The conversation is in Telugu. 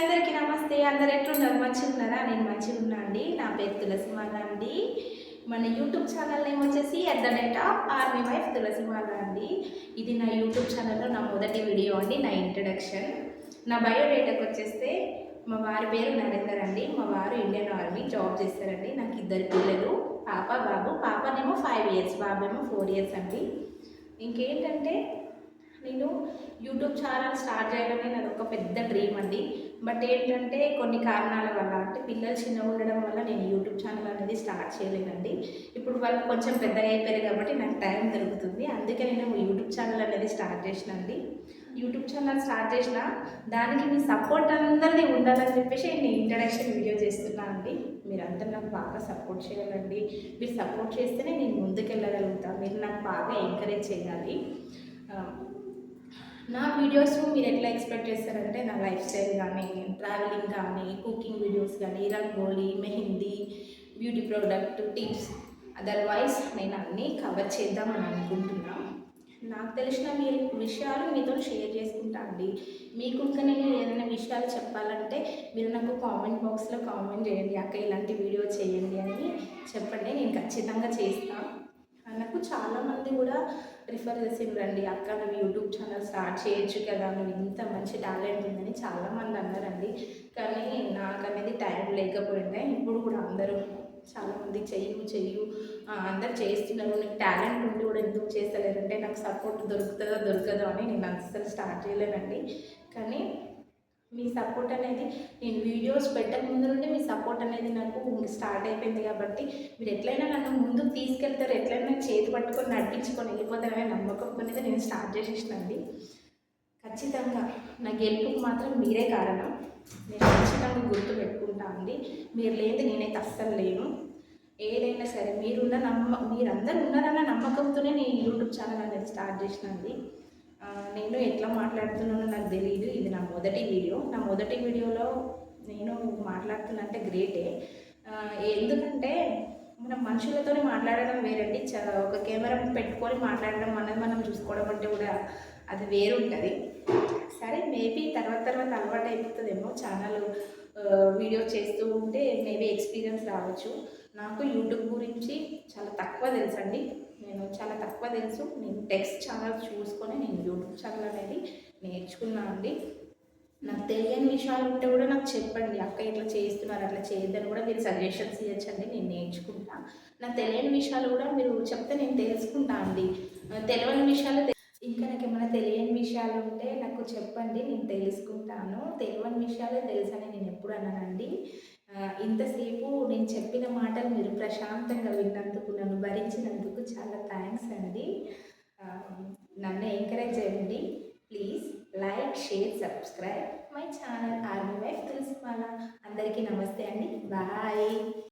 అందరికీ నమస్తే. అందరు ఎట్లున్నారు? మంచిగా ఉన్నారా నేను మంచిగా ఉన్నా అండి. నా పేరు తులసిమాల అండి. మన యూట్యూబ్ ఛానల్ నేమ్ వచ్చేసి at the date of army wife Tulasimala అండి. ఇది నా యూట్యూబ్ ఛానల్లో నా మొదటి వీడియో అండి నా ఇంట్రడక్షన్ నా బయోడేటాకి వచ్చేస్తే మా వారి పేరు నరేందర్ అండి. మా వారు ఇండియన్ ఆర్మీ జాబ్ చేస్తారండి. నాకు ఇద్దరు పిల్లలు పాప బాబు. పాపనేమో ఫైవ్ ఇయర్స్ బాబేమో ఫోర్ ఇయర్స్ అండి. ఇంకేంటంటే నేను యూట్యూబ్ ఛానల్ స్టార్ట్ చేయాలని నాది ఒక పెద్ద డ్రీమ్ అండి. బట్ ఏంటంటే కొన్ని కారణాల వల్ల అంటే పిల్లలు చిన్నగా ఉండడం వల్ల నేను యూట్యూబ్ ఛానల్ అనేది స్టార్ట్ చేయలేనండి ఇప్పుడు వాళ్ళు కొంచెం పెద్దగా అయిపోయారు కాబట్టి నాకు టైం దొరుకుతుంది. అందుకే నేను యూట్యూబ్ ఛానల్ అనేది స్టార్ట్ చేసినండి యూట్యూబ్ ఛానల్ స్టార్ట్ చేసిన దానికి మీ సపోర్ట్ అందరినీ ఉండాలని చెప్పేసి నేను ఇంట్రడక్షన్ వీడియో చేస్తున్నాను అండి. మీరందరూ నాకు బాగా సపోర్ట్ చేయాలండి. మీరు సపోర్ట్ చేస్తేనే నేను ముందుకెళ్ళగలుగుతాను మీరు నాకు బాగా ఎంకరేజ్ చేయాలి. నా వీడియోస్ మీరు ఎట్లా ఎక్స్పెక్ట్ చేస్తారంటే నా లైఫ్ స్టైల్ కానీ ట్రావెలింగ్ కానీ కుకింగ్ వీడియోస్ కానీ rangoli mehndi beauty product tips otherwise నేను అన్నీ కవర్ చేద్దామని అనుకుంటున్నా. నాకు తెలిసిన మీ విషయాలు మీతో షేర్ చేసుకుంటా అండి. మీకు ఇంకా నేను ఏదైనా విషయాలు చెప్పాలంటే మీరు నాకు కామెంట్ బాక్స్లో కామెంట్ చేయండి. అక్క ఇలాంటి వీడియో చేయండి అని చెప్పండి. నేను ఖచ్చితంగా చేస్తాను నాకు చాలామంది కూడా రిఫర్ రండి అక్క నువ్వు యూట్యూబ్ ఛానల్ స్టార్ట్ చేయొచ్చు కదా నువ్వు ఇంత మంచి టాలెంట్ ఉందని చాలామంది అన్నారండి. కానీ నాకు అనేది టైం లేకపోయిండే ఇప్పుడు కూడా అందరూ చాలామంది చెయ్యు చెయ్యు. అందరు చేస్తున్నారు. నీకు టాలెంట్ ఉండి కూడా ఎందుకు చేస్తలేరంటే నాకు సపోర్ట్ దొరుకుతుందో దొరకదో అని నేను అస్సలు స్టార్ట్ చేయలేనండి కానీ మీ సపోర్ట్ అనేది నేను వీడియోస్ పెట్టక ముందు నుండి మీ సపోర్ట్ అనేది నాకు స్టార్ట్ అయిపోయింది కాబట్టి మీరు ఎట్లయినా నన్ను ముందుకు తీసుకెళ్తారు ఎట్లయినా చేతి పట్టుకొని నడిపించుకొని వెళ్ళిపోతారనే నమ్మకం అనేది నేను స్టార్ట్ చేసేసినండి. ఖచ్చితంగా నా గెలుపుకు మాత్రం మీరే కారణం. నేను ఖచ్చితంగా గుర్తు పెట్టుకుంటా అండి. మీరు లేదు నేనైతే అస్సలు లేను. ఏదైనా సరే మీరున్న నమ్మ మీరందరూ ఉన్నారన్న నమ్మకంతోనే నేను యూట్యూబ్ ఛానల్ అనేది స్టార్ట్ చేసినండి. నేను ఎట్లా మాట్లాడుతున్నానో నాకు తెలియదు ఇది నా మొదటి వీడియో. నా మొదటి వీడియోలో నేను మాట్లాడుతున్నంటే గ్రేటే. ఎందుకంటే మనం మనుషులతోనే మాట్లాడడం వేరండి. చ- ఒక కెమెరా పెట్టుకొని మాట్లాడడం అనేది మనం చూసుకోవడం అంటే కూడా అది వేరు ఉంటుంది సరే మేబీ తర్వాత తర్వాత అలవాటు అయిపోతుందేమో ఛానల్ వీడియో చేస్తూ ఉంటే మేబీ ఎక్స్పీరియన్స్ రావచ్చు. నాకు యూట్యూబ్ చాలా తక్కువ తెలుసండి. నేను చాలా తక్కువ తెలుసు. నేను టెక్స్ట్ ఛానల్ చూసుకొని నేను యూట్యూబ్ ఛానల్ అనేది నేర్చుకున్నాను అండి. నాకు తెలియని విషయాలు ఉంటే కూడా నాకు చెప్పండి. అక్క ఇట్లా చేస్తున్నారు అట్లా చేయొద్దని కూడా మీరు సజెషన్స్ ఇవ్వచ్చండి నేను నేర్చుకుంటా. నాకు తెలియని విషయాలు కూడా మీరు చెప్తే నేను తెలుసుకుంటా అండి. తెలియని విషయాలు ఇంకా నాకు ఏమైనా తెలియని విషయాలు ఉంటే నాకు చెప్పండి. నేను తెలుసుకుంటాను. తెలియని విషయాలే తెలుసని నేను ఎప్పుడు అన్నానండి. ఇంతసేపు నేను చెప్పిన మాటలు మీరు ప్రశాంతంగా విన్నందుకు నన్ను భరించినందుకు చాలా థ్యాంక్స్ అండి. నన్ను ఎంకరేజ్ చేయండి. Please like share subscribe my channel army wife Tulasimala అందరికీ నమస్తే అండి. బాయ్